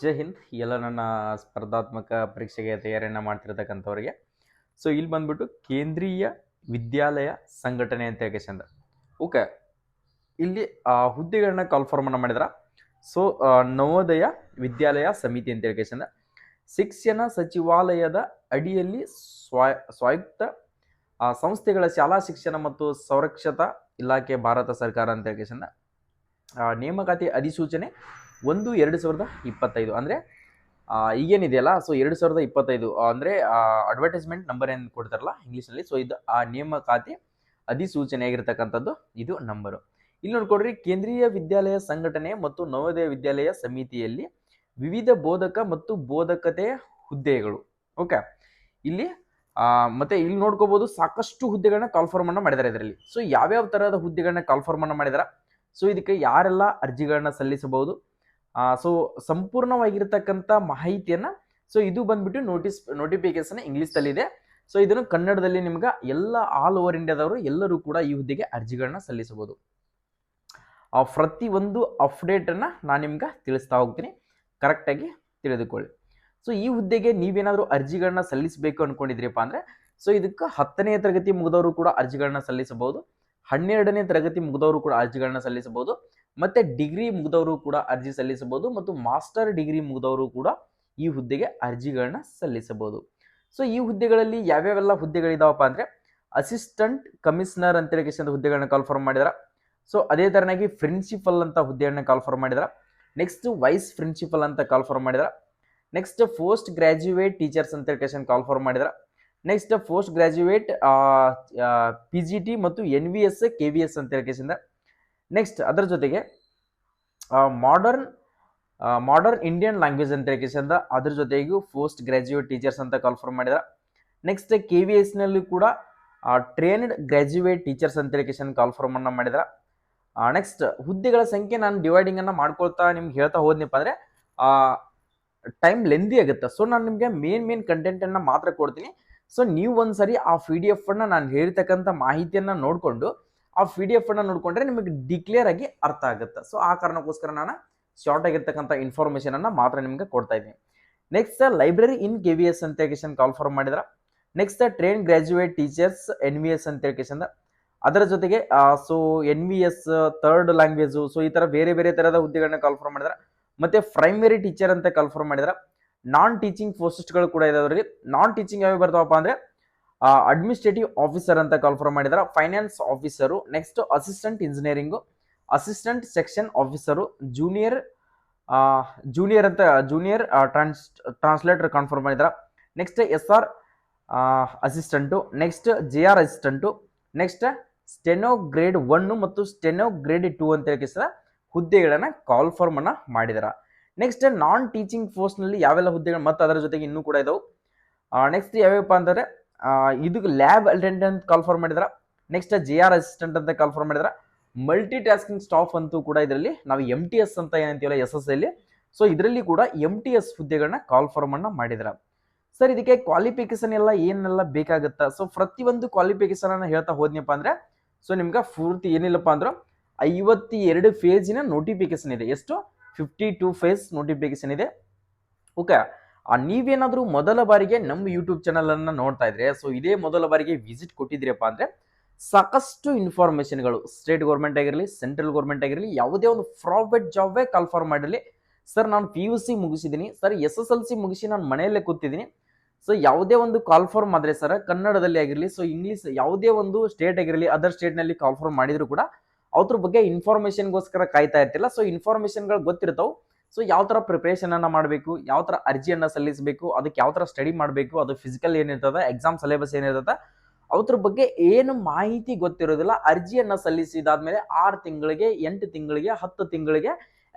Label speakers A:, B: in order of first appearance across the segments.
A: ಜೈ ಹಿಂದ್. ಎಲ್ಲ ನನ್ನ ಸ್ಪರ್ಧಾತ್ಮಕ ಪರೀಕ್ಷೆಗೆ ತಯಾರಿಯನ್ನು ಮಾಡ್ತಿರ್ತಕ್ಕಂಥವ್ರಿಗೆ. ಸೊ ಇಲ್ಲಿ ಬಂದ್ಬಿಟ್ಟು ಕೇಂದ್ರೀಯ ವಿದ್ಯಾಲಯ ಸಂಘಟನೆ ಅಂತ ಹೇಳ್ಕೇಶಂದ ಓಕೆ ಇಲ್ಲಿ ಹುದ್ದೆಗಳನ್ನ ಕಾಲ್ಫಾರ್ಮನ್ನು ಮಾಡಿದ್ರ? ಸೊ ನವೋದಯ ವಿದ್ಯಾಲಯ ಸಮಿತಿ ಅಂತ ಹೇಳ್ಕೇಶಂದ ಶಿಕ್ಷಣ ಸಚಿವಾಲಯದ ಅಡಿಯಲ್ಲಿ ಸ್ವಾಯ್ ಸ್ವಾಯುಕ್ತ ಸಂಸ್ಥೆಗಳ ಶಾಲಾ ಶಿಕ್ಷಣ ಮತ್ತು ಸಂರಕ್ಷತಾ ಇಲಾಖೆ ಭಾರತ ಸರ್ಕಾರ ಅಂತ ಹೇಳ್ಕೇಶಂದ ನೇಮಕಾತಿ ಅಧಿಸೂಚನೆ ಒಂದು ಎರಡು ಸಾವಿರದ ಇಪ್ಪತ್ತೈದು. ಅಂದರೆ ಈಗೇನಿದೆಯಲ್ಲ ಸೊ ಎರಡು ಸಾವಿರದ ಇಪ್ಪತ್ತೈದು, ಅಂದರೆ ಅಡ್ವರ್ಟೈಸ್ಮೆಂಟ್ ನಂಬರ್ ಏನು ಕೊಡ್ತಾರಲ್ಲ ಇಂಗ್ಲೀಷಲ್ಲಿ ಸೊ ಇದು ಆ ನೇಮಕಾತಿ ಅಧಿಸೂಚನೆ ಆಗಿರ್ತಕ್ಕಂಥದ್ದು ಇದು ನಂಬರು ಇಲ್ಲಿ ನೋಡ್ಕೊಡ್ರಿ, ಕೇಂದ್ರೀಯ ವಿದ್ಯಾಲಯ ಸಂಘಟನೆ ಮತ್ತು ನವೋದಯ ವಿದ್ಯಾಲಯ ಸಮಿತಿಯಲ್ಲಿ ವಿವಿಧ ಬೋಧಕ ಮತ್ತು ಬೋಧಕತೆ ಹುದ್ದೆಗಳು. ಓಕೆ ಇಲ್ಲಿ ಮತ್ತೆ ಇಲ್ಲಿ ನೋಡ್ಕೋಬಹುದು ಸಾಕಷ್ಟು ಹುದ್ದೆಗಳನ್ನ ಕಾಲ್ಫಾರ್ಮ್ ಅನ್ನ ಮಾಡಿದ್ದಾರೆ ಇದರಲ್ಲಿ. ಸೊ ಯಾವ್ಯಾವ ತರಹದ ಹುದ್ದೆಗಳನ್ನ ಕಾಲ್ಫಾರ್ಮ್ ಅನ್ನ ಮಾಡಿದಾರ? ಸೊ ಇದಕ್ಕೆ ಯಾರೆಲ್ಲ ಅರ್ಜಿಗಳನ್ನ ಸಲ್ಲಿಸಬಹುದು? ಸೊ ಸಂಪೂರ್ಣವಾಗಿರ್ತಕ್ಕಂಥ ಮಾಹಿತಿಯನ್ನು ಸೊ ಇದು ಬಂದ್ಬಿಟ್ಟು ನೋಟಿಸ್ ನೋಟಿಫಿಕೇಶನ್ ಇಂಗ್ಲಿಷ್ ಇದೆ ಸೊ ಇದನ್ನು ಕನ್ನಡದಲ್ಲಿ ನಿಮ್ಗೆ ಎಲ್ಲ ಆಲ್ ಓವರ್ ಇಂಡಿಯಾದವರು ಎಲ್ಲರೂ ಕೂಡ ಈ ಹುದ್ದೆಗೆ ಅರ್ಜಿಗಳನ್ನ ಸಲ್ಲಿಸಬಹುದು. ಆ ಪ್ರತಿ ಒಂದು ಅಪ್ಡೇಟ್ ಅನ್ನ ನಾನು ನಿಮ್ಗೆ ತಿಳಿಸ್ತಾ ಹೋಗ್ತೀನಿ. ಕರೆಕ್ಟಾಗಿ ತಿಳಿದುಕೊಳ್ಳಿ. ಸೊ ಈ ಹುದ್ದೆಗೆ ನೀವೇನಾದರೂ ಅರ್ಜಿಗಳನ್ನ ಸಲ್ಲಿಸಬೇಕು ಅನ್ಕೊಂಡಿದ್ರಿಪ್ಪ ಅಂದ್ರೆ ಸೊ ಇದಕ್ಕೆ ಹತ್ತನೇ ತರಗತಿ ಮುಗಿದವರು ಕೂಡ ಅರ್ಜಿಗಳನ್ನ ಸಲ್ಲಿಸಬಹುದು. ಹನ್ನೆರಡನೇ ತರಗತಿ ಮುಗಿದವರು ಕೂಡ ಅರ್ಜಿಗಳನ್ನ ಸಲ್ಲಿಸಬಹುದು. ಮತ್ತೆ ಡಿಗ್ರಿ ಮುಗಿದವರು ಕೂಡ ಅರ್ಜಿ ಸಲ್ಲಿಸಬಹುದು ಮತ್ತು ಮಾಸ್ಟರ್ ಡಿಗ್ರಿ ಮುಗಿದವರು ಕೂಡ ಈ ಹುದ್ದೆಗೆ ಅರ್ಜಿಗಳನ್ನ ಸಲ್ಲಿಸಬಹುದು. ಸೊ ಈ ಹುದ್ದೆಗಳಲ್ಲಿ ಯಾವ್ಯಾವೆಲ್ಲ ಹುದ್ದೆಗಳಿದಾವಪ್ಪ ಅಂದ್ರೆ ಅಸಿಸ್ಟೆಂಟ್ ಕಮಿಷನರ್ ಅಂತ ಹೇಳಿ ಕೆಲ್ಸದ ಹುದ್ದೆಗಳನ್ನ ಕಾಲ್ಫಾರ್ಮ್ ಮಾಡಿದಾರ. ಸೊ ಅದೇ ತರನಾಗಿ ಪ್ರಿನ್ಸಿಪಲ್ ಅಂತ ಹುದ್ದೆಗಳನ್ನ ಕಾಲ್ಫಾರ್ಮ್ ಮಾಡಿದಾರ. ನೆಕ್ಸ್ಟ್ ವೈಸ್ ಪ್ರಿನ್ಸಿಪಲ್ ಅಂತ ಕಾಲ್ಫಾರ್ಮ್ ಮಾಡಿದಾರ. ನೆಕ್ಸ್ಟ್ ಪೋಸ್ಟ್ ಗ್ರಾಜ್ಯುಯೇಟ್ ಟೀಚರ್ಸ್ ಅಂತ ಹೇಳಿ ಕಾಲ್ಫಾರ್ಮ್ ಮಾಡಿದಾರ. Next post graduate P G T ಮತ್ತು N V S K V S ಅಂತ ಹೇಳಿ ನೆಕ್ಸ್ಟ್ ಅದರ ಜೊತೆಗೆ ಮಾಡರ್ನ್ ಮಾಡರ್ನ್ ಇಂಡಿಯನ್ ಲ್ಯಾಂಗ್ವೇಜ್ ಅಂತ ಹೇಳಿ ಅದ್ರ ಜೊತೆಗೂ ಪೋಸ್ಟ್ ಗ್ರಾಜ್ಯುಯೇಟ್ ಟೀಚರ್ಸ್ ಅಂತ ಕನ್ಫರ್ಮ್ ಮಾಡಿದಾರ. ನೆಕ್ಸ್ಟ್ ಕೆ ವಿ ಎಸ್ನಲ್ಲಿ ಕೂಡ ಟ್ರೈನ್ಡ್ ಗ್ರಾಜ್ಯುಯೇಟ್ ಟೀಚರ್ಸ್ ಅಂತ ಹೇಳಿ ಕಾಲ್ಫಾರ್ಮ್ ಅನ್ನ ಮಾಡಿದಾರ. ನೆಕ್ಸ್ಟ್ ಹುದ್ದೆಗಳ ಸಂಖ್ಯೆ ನಾನು ಡಿವೈಡಿಂಗ್ ಅನ್ನ ಮಾಡ್ಕೊಳ್ತಾ ನಿಮ್ಗೆ ಹೇಳ್ತಾ ಹೋದ್ನಪ್ಪ ಅಂದ್ರೆ ಟೈಮ್ ಲೆಂದಿ ಆಗುತ್ತೆ. ಸೊ ನಾನು ನಿಮಗೆ ಮೇನ್ ಮೇನ್ ಕಂಟೆಂಟ್ ಅನ್ನ ಮಾತ್ರ ಕೊಡ್ತೀನಿ. ಸೊ ನೀವು ಒಂದ್ಸರಿ ಆ ಪಿ ಡಿ ಎಫ್ ಅನ್ನ ನಾನು ಹೇಳಿರ್ತಕ್ಕಂಥ ಮಾಹಿತಿಯನ್ನ ನೋಡಿಕೊಂಡು ಆ ಪಿ ಡಿ ಎಫ್ ಅನ್ನ ನೋಡ್ಕೊಂಡ್ರೆ ನಿಮಗೆ ಡಿಕ್ಲೇರ್ ಆಗಿ ಅರ್ಥ ಆಗುತ್ತೆ. ಸೊ ಆ ಕಾರಣಕ್ಕೋಸ್ಕರ ನಾನು ಶಾರ್ಟ್ ಆಗಿರ್ತಕ್ಕಂಥ ಇನ್ಫಾರ್ಮೇಷನ್ ಅನ್ನು ಮಾತ್ರ ನಿಮಗೆ ಕೊಡ್ತಾ ಇದ್ದೀನಿ. Next library in K V S ಅಂತ ಹೇಳಿ ಕಾಲ್ಫಾರ್ಮ್ ಮಾಡಿದ್ರ? Next train graduate teachers N V S ಅಂತ ಹೇಳಿ ಅದರ ಜೊತೆಗೆ so N V S third language so ಈ ತರ ಬೇರೆ ಬೇರೆ ಥರದ ಹುದ್ದೆಗಳನ್ನ ಕಾಲ್ಫಾರ್ಮ್ ಮಾಡಿದ್ರ? ಮತ್ತೆ ಪ್ರೈಮರಿ ಟೀಚರ್ ಅಂತ ಕಾಲ್ಫಾರ್ಮ್ ಮಾಡಿದ್ರ? ನಾನ್ ಟೀಚಿಂಗ್ ಪೋಸ್ಟ್ಗಳು ಕೂಡ ಇದಾವ್ರಿ ನಾನ್ ಟೀಚಿಂಗ್ ಯಾವ ಬರ್ತಾವಪ್ಪ ಅಂದ್ರೆ ಅಡ್ಮಿನಿಸ್ಟ್ರೇಟಿವ್ ಆಫೀಸರ್ ಅಂತ ಕನ್ಫರ್ಮ್ ಮಾಡಿದಾರ. Finance officer next assistant engineering assistant section officer junior junior ಅಂತ ಜೂನಿಯರ್ ಟ್ರಾನ್ಸ್ ಟ್ರಾನ್ಸ್ಲೇಟರ್ ಕನ್ಫರ್ಮ್ ಮಾಡಿದಾರೆ. Next S R assistant next J R assistant next steno grade one ಮತ್ತು ಸ್ಟೆನೋ ಗ್ರೇಡ್ ಟೂ ಅಂತ ಹೇಳಿ ಹುದ್ದೆಗಳನ್ನು ಕಾಲ್ ಅನ್ನ ಮಾಡಿದಾರೆ. ನೆಕ್ಸ್ಟ್ ನಾನ್ ಟೀಚಿಂಗ್ನಲ್ಲಿ ಯಾವೆಲ್ಲ ಹುದ್ದೆಗಳು ಮತ್ತು ಅದರ ಜೊತೆಗೆ ಇನ್ನೂ ಕೂಡ ಇದಾವೆ. ನೆಕ್ಸ್ಟ್ ಯಾವ್ಯಾವಪ್ಪ ಅಂತಂದ್ರೆ ಆ, ಇದಕ್ಕೆ ಲ್ಯಾಬ್ ಅಟೆಂಡೆಂಟ್ ಕಾಲ್ಫಾರ್ಮ್ ಮಾಡಿದ್ರೆ. ನೆಕ್ಸ್ಟ್ ಜೆ ಆರ್ ಅಸಿಸ್ಟೆಂಟ್ ಅಂತ ಕಾಲ್ಫಾರ್ಮ್ ಮಾಡಿದಾರ. ಮಲ್ಟಿ ಟಾಸ್ಕಿಂಗ್ ಸ್ಟಾಫ್ ಅಂತೂ ಕೂಡ ಇದರಲ್ಲಿ ನಾವು ಎಂ ಟಿ ಎಸ್ ಅಂತ ಏನಂತೀವಲ್ಲ ಎಸ್ ಎಸ್ ಅಲ್ಲಿ ಸೊ ಇದರಲ್ಲಿ ಕೂಡ ಎಂ ಟಿ ಎಸ್ ಹುದ್ದೆಗಳನ್ನ ಕಾಲ್ಫಾರ್ಮ್ ಅನ್ನ ಮಾಡಿದ್ರ. ಸರ್ ಇದಕ್ಕೆ ಕ್ವಾಲಿಫಿಕೇಶನ್ ಎಲ್ಲ ಏನೆಲ್ಲ ಬೇಕಾಗುತ್ತಾ? ಸೊ ಪ್ರತಿಯೊಂದು ಅನ್ನ ಹೇಳ್ತಾ ಹೋದ್ನಪ್ಪ ಅಂದ್ರೆ ಸೊ ನಿಮ್ಗೆ ಪೂರ್ತಿ ಏನಿಲ್ಲಪ್ಪ ಅಂದ್ರೆ ಐವತ್ತಿ ಎರಡು ಫೇಜಿನ ನೋಟಿಫಿಕೇಶನ್ ಇದೆ. ಎಷ್ಟು? ಫಿಫ್ಟಿ ಟೂ ಫೇಸ್ ನೋಟಿಫಿಕೇಶನ್ ಇದೆ. ಓಕೆ ನೀವೇನಾದರೂ ಮೊದಲ ಬಾರಿಗೆ ನಮ್ಮ ಯೂಟ್ಯೂಬ್ ಚಾನಲನ್ನು ನೋಡ್ತಾ ಇದ್ರೆ ಸೊ ಇದೇ ಮೊದಲ ಬಾರಿಗೆ ವಿಸಿಟ್ ಕೊಟ್ಟಿದ್ದೀರಪ್ಪ ಅಂದರೆ, ಸಾಕಷ್ಟು ಇನ್ಫಾರ್ಮೇಷನ್ಗಳು ಸ್ಟೇಟ್ ಗೌರ್ಮೆಂಟ್ ಆಗಿರಲಿ ಸೆಂಟ್ರಲ್ ಗೌರ್ಮೆಂಟ್ ಆಗಿರಲಿ, ಯಾವುದೇ ಒಂದು ಪ್ರೈವೇಟ್ ಜಾಬೇ ಕಾಲ್ಫಾರ್ಮ್ ಮಾಡಿರಲಿ ಸರ್ ನಾನು P U C ಮುಗಿಸಿದ್ದೀನಿ. Sir S S L C ಮುಗಿಸಿ ನಾನು ಮನೆಯಲ್ಲೇ ಕೂತಿದ್ದೀನಿ. ಸೊ ಯಾವುದೇ ಒಂದು ಕಾಲ್ಫಾರ್ಮ್ ಆದರೆ ಸರ್ ಕನ್ನಡದಲ್ಲಿ ಆಗಿರಲಿ ಸೊ ಇಂಗ್ಲೀಷ್ ಯಾವುದೇ ಒಂದು ಸ್ಟೇಟ್ ಆಗಿರಲಿ ಅದರ್ ಸ್ಟೇಟ್ನಲ್ಲಿ ಕಾಲ್ಫಾರ್ಮ್ ಮಾಡಿದರೂ ಕೂಡ ಅದ್ರ ಬಗ್ಗೆ ಇನ್ಫಾರ್ಮೇಷನ್ಗೋಸ್ಕರ ಕಾಯ್ತಾ ಇರ್ತಿಲ್ಲ. ಸೊ ಇನ್ಫಾರ್ಮೇಷನ್ಗಳು ಗೊತ್ತಿರ್ತಾವೆ. ಸೊ ಯಾವ ಥರ ಪ್ರಿಪ್ರೇಷನನ್ನು ಮಾಡಬೇಕು, ಯಾವ ಥರ ಅರ್ಜಿಯನ್ನು ಸಲ್ಲಿಸಬೇಕು, ಅದಕ್ಕೆ ಯಾವ ಥರ ಸ್ಟಡಿ ಮಾಡಬೇಕು, ಅದು ಫಿಸಿಕಲ್ ಏನಿರ್ತದೆ ಎಕ್ಸಾಮ್ ಸಿಲೆಬಸ್ ಏನಿರ್ತದೆ ಅವ್ರ ಬಗ್ಗೆ ಏನು ಮಾಹಿತಿ ಗೊತ್ತಿರೋದಿಲ್ಲ. ಅರ್ಜಿಯನ್ನು ಸಲ್ಲಿಸಿದಾದ್ಮೇಲೆ ಆರು ತಿಂಗಳಿಗೆ, ಎಂಟು ತಿಂಗಳಿಗೆ, ಹತ್ತು ತಿಂಗಳಿಗೆ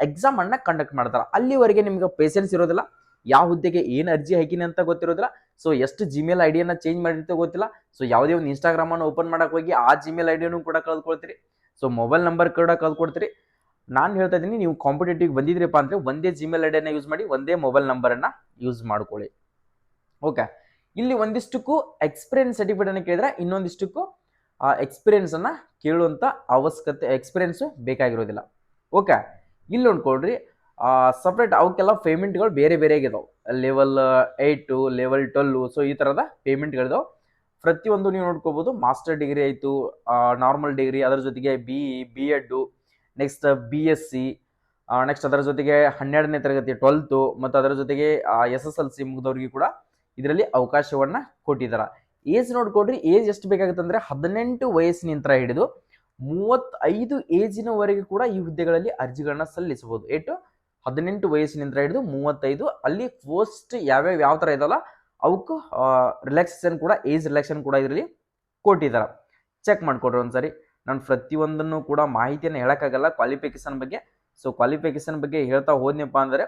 A: ಎಕ್ಸಾಮ್ ಅನ್ನ ಕಂಡಕ್ಟ್ ಮಾಡ್ತಾರೆ. ಅಲ್ಲಿವರೆಗೆ ನಿಮ್ಗೆ ಪೇಷನ್ಸ್ ಇರೋದಿಲ್ಲ. ಯಾವ ಹುದ್ದೆಗೆ ಏನು ಅರ್ಜಿ ಹಾಕಿನಿ ಅಂತ ಗೊತ್ತಿರೋದಿಲ್ಲ. ಸೊ ಎಷ್ಟು ಜಿಮೇಲ್ ಐಡಿಯನ್ನ ಚೇಂಜ್ ಮಾಡಿರ್ತ ಗೊತ್ತಿಲ್ಲ. ಸೊ ಯಾವುದೇ ಒಂದು ಇನ್ಸ್ಟಾಗ್ರಾಮನ್ನು ಓಪನ್ ಮಾಡೋಕ್ಕೆ ಹೋಗಿ ಆ ಜಿಮೇಲ್ ಐಡಿಯನ್ನು ಕೂಡ ಕಳ್ಕೊಳ್ತೀರಿ. ಸೊ ಮೊಬೈಲ್ ನಂಬರ್ ಕೂಡ ಕಳ್ಕೊಡ್ತೀರಿ. ನಾನು ಹೇಳ್ತಾ ಇದ್ದೀನಿ ನೀವು ಕಾಂಪಿಟೇಟಿವ್ ಬಂದಿದ್ರಪ್ಪ ಅಂದರೆ ಒಂದೇ ಜಿಮೇಲ್ ಐಡಿಯನ್ನ ಯೂಸ್ ಮಾಡಿ, ಒಂದೇ ಮೊಬೈಲ್ ನಂಬರನ್ನು ಯೂಸ್ ಮಾಡ್ಕೊಳ್ಳಿ. ಓಕೆ ಇಲ್ಲಿ ಒಂದಿಷ್ಟಕ್ಕೂ ಎಕ್ಸ್ಪೀರಿಯನ್ಸ್ ಸರ್ಟಿಫಿಕೇಟನ್ನು ಕೇಳಿದ್ರೆ ಇನ್ನೊಂದಿಷ್ಟಕ್ಕೂ, ಆ ಎಕ್ಸ್ಪೀರಿಯನ್ಸನ್ನು ಕೇಳುವಂಥ ಅವಶ್ಯಕತೆ ಎಕ್ಸ್ಪೀರಿಯನ್ಸು ಬೇಕಾಗಿರೋದಿಲ್ಲ. ಓಕೆ ಇಲ್ಲಿ ನೋಡ್ಕೊಳ್ರಿ ಸಪ್ರೇಟ್ ಅವಕ್ಕೆಲ್ಲ ಪೇಮೆಂಟ್ಗಳು ಬೇರೆ ಬೇರೆ ಆಗಿದಾವೆ. Level eight level twelve so ಈ ಥರದ ಪೇಮೆಂಟ್ಗಳಿದಾವೆ ಪ್ರತಿಯೊಂದು ನೀವು ನೋಡ್ಕೋಬೋದು ಮಾಸ್ಟರ್ ಡಿಗ್ರಿ ಆಯಿತು ನಾರ್ಮಲ್ ಡಿಗ್ರಿ ಅದರ ಜೊತೆಗೆ B E B Ed next B S C next ಅದರ ಜೊತೆಗೆ ಹನ್ನೆರಡನೇ ತರಗತಿ ಟ್ವೆಲ್ತು ಮತ್ತು ಅದರ ಜೊತೆಗೆ ಎಸ್ ಎಸ್ ಎಲ್ ಸಿ ಮುಗಿದವ್ರಿಗೆ ಕೂಡ ಇದರಲ್ಲಿ ಅವಕಾಶವನ್ನು ಕೊಟ್ಟಿದ್ದಾರೆ ಏಜ್ ನೋಡ್ಕೊಡ್ರಿ ಏಜ್ ಎಷ್ಟು ಬೇಕಾಗುತ್ತೆ ಅಂದರೆ ಹದಿನೆಂಟು ವಯಸ್ಸಿನಿಂದ ಹಿಡಿದು ಮೂವತ್ತೈದು ಏಜಿನವರೆಗೆ ಕೂಡ ಈ ಹುದ್ದೆಗಳಲ್ಲಿ ಅರ್ಜಿಗಳನ್ನ ಸಲ್ಲಿಸಬಹುದು. ಏಟು ಹದಿನೆಂಟು ವಯಸ್ಸಿನಿಂದ ಹಿಡಿದು ಮೂವತ್ತೈದು, ಅಲ್ಲಿ ಪೋಸ್ಟ್ ಯಾವ್ಯಾವ, ಯಾವ ಥರ ಇದಲ್ಲ ಅವಕ್ಕೂ ರಿಲ್ಯಾಕ್ಸೇಷನ್ ಕೂಡ ಏಜ್ ರಿಲ್ಯಾಕ್ಸೇಷನ್ ಕೂಡ ಇದರಲ್ಲಿ ಕೊಟ್ಟಿದ್ದಾರೆ ಚೆಕ್ ಮಾಡಿಕೊಡ್ರಿ ಒಂದ್ಸರಿ. ನಾನು ಪ್ರತಿಯೊಂದನ್ನು ಕೂಡ ಮಾಹಿತಿಯನ್ನು ಹೇಳೋಕ್ಕಾಗಲ್ಲ ಕ್ವಾಲಿಫಿಕೇಶನ್ ಬಗ್ಗೆ. ಸೊ ಕ್ವಾಲಿಫಿಕೇಶನ್ ಬಗ್ಗೆ ಹೇಳ್ತಾ ಹೋದ್ನಪ್ಪ ಅಂದರೆ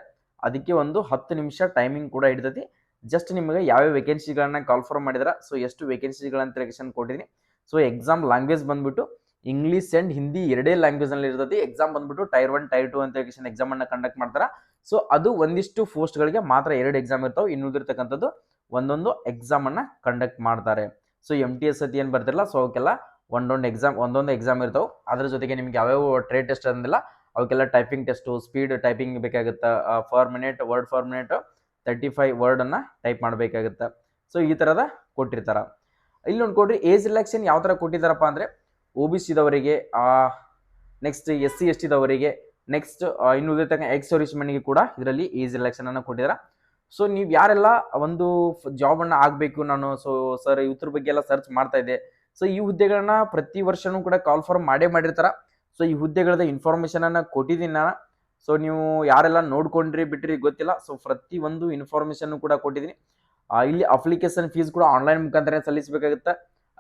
A: ಅದಕ್ಕೆ ಒಂದು ಹತ್ತು ನಿಮಿಷ ಟೈಮಿಂಗ್ ಕೂಡ ಹಿಡಿತೈತಿ. ಜಸ್ಟ್ ನಿಮಗೆ ಯಾವ್ಯಾವ ವೇಕೆನ್ಸಿಗಳನ್ನ ಕಾಲ್ಫರ್ ಮಾಡಿದ್ರೆ ಸೊ ಎಷ್ಟು ವೇಕೆನ್ಸಿಗಳಂತ ರಿಲೇಷನ್ ಕೊಟ್ಟಿದ್ದೀನಿ ಸೊ ಎಕ್ಸಾಮ್ ಲ್ಯಾಂಗ್ವೇಜ್ ಬಂದ್ಬಿಟ್ಟು ಇಂಗ್ಲೀಷ್ ಆ್ಯಂಡ್ ಹಿಂದಿ ಎರಡೇ ಲ್ಯಾಂಗ್ವೇಜ್ನಲ್ಲಿ ಇರ್ತದೆ ಎಕ್ಸಾಮ್ ಬಂದ್ಬಿಟ್ಟು ಟೈರ್ ಒನ್ ಟೈರ್ ಟು ಅಂತ ಎಕ್ಸಾಮನ್ನು ಕಂಡಕ್ಟ್ ಮಾಡ್ತಾರೆ. ಸೊ ಅದು ಒಂದಿಷ್ಟು ಪೋಸ್ಟ್ಗಳಿಗೆ ಮಾತ್ರ ಎರಡು ಎಕ್ಸಾಮ್ ಇರ್ತಾವೆ. ಇನ್ನುಳಿದಿರ್ತಕ್ಕಂಥದ್ದು ಒಂದೊಂದು ಎಕ್ಸಾಮನ್ನು ಕಂಡಕ್ಟ್ ಮಾಡ್ತಾರೆ. ಸೊ ಎಂ ಟಿ ಎಸ್ ಅತಿ ಏನು ಬರ್ತಿರಲ್ಲ ಸೊ ಅವಕ್ಕೆಲ್ಲ ಒಂದೊಂದು ಎಕ್ಸಾಮ್ ಒಂದೊಂದು ಎಕ್ಸಾಮ್ ಇರ್ತಾವೆ. ಅದ್ರ ಜೊತೆಗೆ ನಿಮ್ಗೆ ಯಾವ್ಯಾವ ಟ್ರೇಡ್ ಟೆಸ್ಟ್ ಅಂದಿಲ್ಲ ಅವಕ್ಕೆಲ್ಲ ಟೈಪಿಂಗ್ ಟೆಸ್ಟು ಸ್ಪೀಡ್ ಟೈಪಿಂಗ್ ಬೇಕಾಗುತ್ತೆ per minute word per minute thirty five ವರ್ಡನ್ನು type ಮಾಡಬೇಕಾಗುತ್ತೆ. ಸೊ ಈ ಥರದ ಕೊಟ್ಟಿರ್ತಾರೆ. ಇಲ್ಲಿ ನೋಡ್ಕೊಡ್ರಿ ಏಜ್ ರಿಲ್ಯಾಕ್ಸೇಷನ್ ಯಾವ ಥರ ಕೊಟ್ಟಿದ್ದಾರಪ್ಪ ಅಂದರೆ ಒ ಬಿ ಸಿದವರಿಗೆ ನೆಕ್ಸ್ಟ್ ಎಸ್ ಸಿ ಎಸ್ ಟಿದವರಿಗೆ ನೆಕ್ಸ್ಟ್ ಇನ್ನು ಉಳಿದಿರ್ತಕ್ಕ ಎಕ್ಸ್ ಸರ್ವಿಸ್ಮೆನ್ಗೆ ಕೂಡ ಇದರಲ್ಲಿ ಏಜ್ ರಿಲ್ಯಾಕ್ಸೇಷನನ್ನು ಕೊಟ್ಟಿದ್ದಾರೆ ಸೊ ನೀವು ಯಾರೆಲ್ಲ ಒಂದು ಜಾಬನ್ನು ಆಗಬೇಕು, ನಾನು ಸೊ ಸರ್ ಇದ್ರ ಬಗ್ಗೆ ಎಲ್ಲ ಸರ್ಚ್ ಮಾಡ್ತಾ ಇದ್ದೆ. ಸೊ ಈ ಹುದ್ದೆಗಳನ್ನ ಪ್ರತಿ ವರ್ಷನೂ ಕೂಡ ಕಾಲ್ ಫಾರ್ಮ್ ಮಾಡೇ ಮಾಡಿರ್ತಾರ. ಸೊ ಈ ಹುದ್ದೆಗಳದ ಅನ್ನ ಕೊಟ್ಟಿದ್ದೀನಿ ನಾನು. ಸೊ ನೀವು ಯಾರೆಲ್ಲ ನೋಡ್ಕೊಂಡ್ರಿ ಬಿಟ್ರಿ ಗೊತ್ತಿಲ್ಲ. ಸೊ ಪ್ರತಿ ಒಂದು ಇನ್ಫಾರ್ಮೇಶನ್ ಕೂಡ ಕೊಟ್ಟಿದ್ದೀನಿ ಇಲ್ಲಿ ಅಪ್ಲಿಕೇಶನ್ ಫೀಸ್ ಕೂಡ ಆನ್ಲೈನ್ ಮುಖಾಂತರ ಸಲ್ಲಿಸಬೇಕಾಗುತ್ತೆ?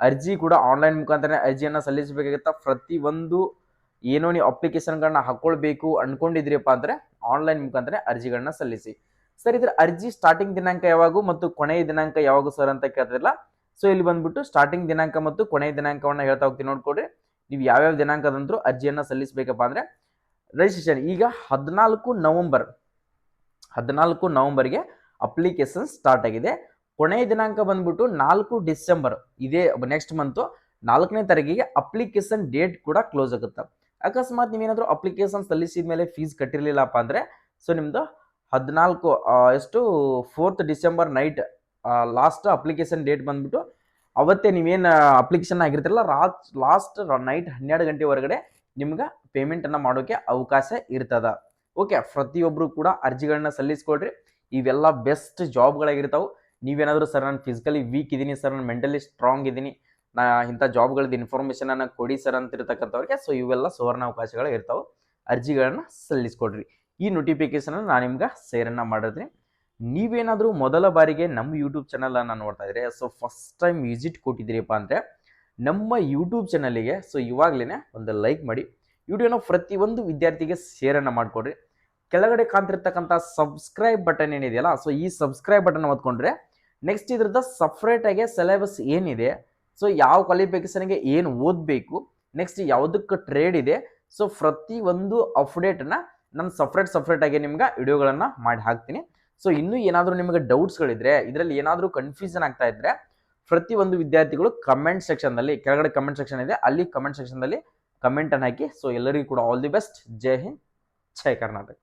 A: ಅರ್ಜಿ ಕೂಡ ಆನ್ಲೈನ್ ಮುಖಾಂತರ ಅರ್ಜಿಯನ್ನು ಸಲ್ಲಿಸಬೇಕಾಗುತ್ತೆ? ಪ್ರತಿ ಒಂದು ಏನೋ ನೀವು ಅಪ್ಲಿಕೇಶನ್ಗಳನ್ನ ಹಾಕೊಳ್ಬೇಕು ಅನ್ಕೊಂಡಿದ್ರಿಪ್ಪ ಅಂದರೆ ಆನ್ಲೈನ್ ಮುಖಾಂತರ ಅರ್ಜಿಗಳನ್ನ ಸಲ್ಲಿಸಿ. ಸರ್, ಇದ್ರ ಅರ್ಜಿ ಸ್ಟಾರ್ಟಿಂಗ್ ದಿನಾಂಕ ಯಾವಾಗ ಮತ್ತು ಕೊನೆಯ ದಿನಾಂಕ ಯಾವಾಗ ಸರ್ ಅಂತ ಕೇಳ್ತಿರಲ್ಲ ಸೊ ಇಲ್ಲಿ ಬಂದ್ಬಿಟ್ಟು ಸ್ಟಾರ್ಟಿಂಗ್ ದಿನಾಂಕ ಮತ್ತು ಕೊನೆಯ ದಿನಾಂಕವನ್ನು ಹೇಳ್ತಾ ಹೋಗ್ತೀನಿ ನೋಡ್ಕೊಡ್ರಿ ನೀವು ಯಾವ್ಯಾವ ದಿನಾಂಕದಂತರೂ ಅರ್ಜಿಯನ್ನು ಸಲ್ಲಿಸಬೇಕಪ್ಪ ಅಂದರೆ ರಿಜಿಸ್ಟ್ರೇಷನ್ ಈಗ ಹದಿನಾಲ್ಕು ನವಂಬರ್, ಹದಿನಾಲ್ಕು ನವಂಬರ್ಗೆ ಅಪ್ಲಿಕೇಶನ್ ಸ್ಟಾರ್ಟ್ ಆಗಿದೆ. ಕೊನೆಯ ದಿನಾಂಕ ಬಂದ್ಬಿಟ್ಟು ನಾಲ್ಕು ಡಿಸೆಂಬರ್, ಇದೇ ನೆಕ್ಸ್ಟ್ ಮಂತು ನಾಲ್ಕನೇ ತಾರೀಕಿಗೆ ಅಪ್ಲಿಕೇಶನ್ ಡೇಟ್ ಕೂಡ ಕ್ಲೋಸ್ ಆಗುತ್ತೆ. ಅಕಸ್ಮಾತ್ ನೀವೇನಾದರೂ ಅಪ್ಲಿಕೇಶನ್ ಸಲ್ಲಿಸಿದ ಮೇಲೆ ಫೀಸ್ ಕಟ್ಟಿರಲಿಲ್ಲಪ್ಪ ಅಂದರೆ ಸೊ ನಿಮ್ಮದು ಹದಿನಾಲ್ಕು ಎಷ್ಟು fourth December night last application date ಬಂದ್ಬಿಟ್ಟು ಅವತ್ತೇ ನೀವೇನು ಅಪ್ಲಿಕೇಶನ್ ಆಗಿರ್ತಿರಲ್ಲ ರಾತ್ ಲಾಸ್ಟ್ ನೈಟ್ ಹನ್ನೆರಡು ಗಂಟೆ ಹೊರಗಡೆ ನಿಮ್ಗೆ ಪೇಮೆಂಟನ್ನು ಮಾಡೋಕ್ಕೆ ಅವಕಾಶ ಇರ್ತದ. ಓಕೆ ಪ್ರತಿಯೊಬ್ಬರು ಕೂಡ ಅರ್ಜಿಗಳನ್ನ ಸಲ್ಲಿಸ್ಕೊಡ್ರಿ. ಇವೆಲ್ಲ ಬೆಸ್ಟ್ ಜಾಬ್ಗಳಾಗಿರ್ತಾವೆ ನೀವೇನಾದರೂ ಸರ್ ನಾನು ಫಿಸಿಕಲಿ ವೀಕ್ ಇದ್ದೀನಿ ಸರ್ ನಾನು ಮೆಂಟಲಿ ಸ್ಟ್ರಾಂಗ್ ಇದ್ದೀನಿ ನಾ ಇಂಥ ಜಾಬ್ಗಳದ್ದು ಇನ್ಫಾರ್ಮೇಷನನ್ನು ಕೊಡಿ ಸರ್ ಅಂತಿರ್ತಕ್ಕಂಥವ್ರಿಗೆ ಸೊ ಇವೆಲ್ಲ ಸುವರ್ಣ ಅವಕಾಶಗಳು ಇರ್ತಾವೆ. ಅರ್ಜಿಗಳನ್ನ ಸಲ್ಲಿಸ್ಕೊಡ್ರಿ. ಈ ನೋಟಿಫಿಕೇಶನ್ ನಾನು ನಿಮ್ಗೆ ಸೇರನ್ನು ಮಾಡಿದ್ರಿ ನೀವೇನಾದರೂ ಮೊದಲ ಬಾರಿಗೆ ನಮ್ಮ ಯೂಟ್ಯೂಬ್ ಚಾನಲನ್ನು ನೋಡ್ತಾ ಇದ್ರೆ ಸೊ ಫಸ್ಟ್ ಟೈಮ್ ವಿಸಿಟ್ ಕೊಟ್ಟಿದ್ದೀರಿಪ್ಪ ಅಂದರೆ, ನಮ್ಮ ಯೂಟ್ಯೂಬ್ ಚಾನಲಿಗೆ ಸೊ ಇವಾಗಲೇ ಒಂದು ಲೈಕ್ ಮಾಡಿ ವಿಡಿಯೋನ ಪ್ರತಿಯೊಂದು ವಿದ್ಯಾರ್ಥಿಗೆ ಶೇರನ್ನು ಮಾಡಿಕೊಡ್ರಿ. ಕೆಳಗಡೆ ಕಾಣ್ತಿರ್ತಕ್ಕಂಥ ಸಬ್ಸ್ಕ್ರೈಬ್ ಬಟನ್ ಏನಿದೆಯಲ್ಲ ಸೊ ಈ ಸಬ್ಸ್ಕ್ರೈಬ್ ಬಟನ್ ಓದ್ಕೊಂಡ್ರೆ ನೆಕ್ಸ್ಟ್ ಇದ್ರದ್ದು ಸಪ್ರೇಟಾಗಿ ಸಿಲೆಬಸ್ ಏನಿದೆ ಸೊ ಯಾವ ಕ್ವಾಲಿಫಿಕೇಷನ್ಗೆ ಏನು ಓದಬೇಕು ನೆಕ್ಸ್ಟ್ ಯಾವುದಕ್ಕೆ ಟ್ರೇಡ್ ಇದೆ ಸೊ ಪ್ರತಿ ಒಂದು ಅಪ್ಡೇಟನ್ನು ನಾನು ಸಪ್ರೇಟ್ ಸಪ್ರೇಟಾಗಿ ನಿಮ್ಗೆ ವಿಡಿಯೋಗಳನ್ನು ಮಾಡಿ ಹಾಕ್ತೀನಿ. ಸೊ ಇನ್ನೂ ಏನಾದರೂ ನಿಮಗೆ ಡೌಟ್ಸ್ಗಳಿದ್ರೆ ಇದರಲ್ಲಿ ಏನಾದರೂ ಕನ್ಫ್ಯೂಷನ್ ಆಗ್ತಾ ಇದ್ರೆ ಪ್ರತಿ ಒಂದು ವಿದ್ಯಾರ್ಥಿಗಳು ಕಮೆಂಟ್ ಸೆಕ್ಷನ್ದಲ್ಲಿ ಕೆಳಗಡೆ ಕಮೆಂಟ್ ಸೆಕ್ಷನ್ ಇದೆ, ಅಲ್ಲಿ ಕಮೆಂಟ್ ಸೆಕ್ಷನ್ದಲ್ಲಿ ಕಮೆಂಟನ್ನು ಹಾಕಿ. ಸೊ ಎಲ್ಲರಿಗೂ ಕೂಡ all the best Jai Hind, Jai Karnataka.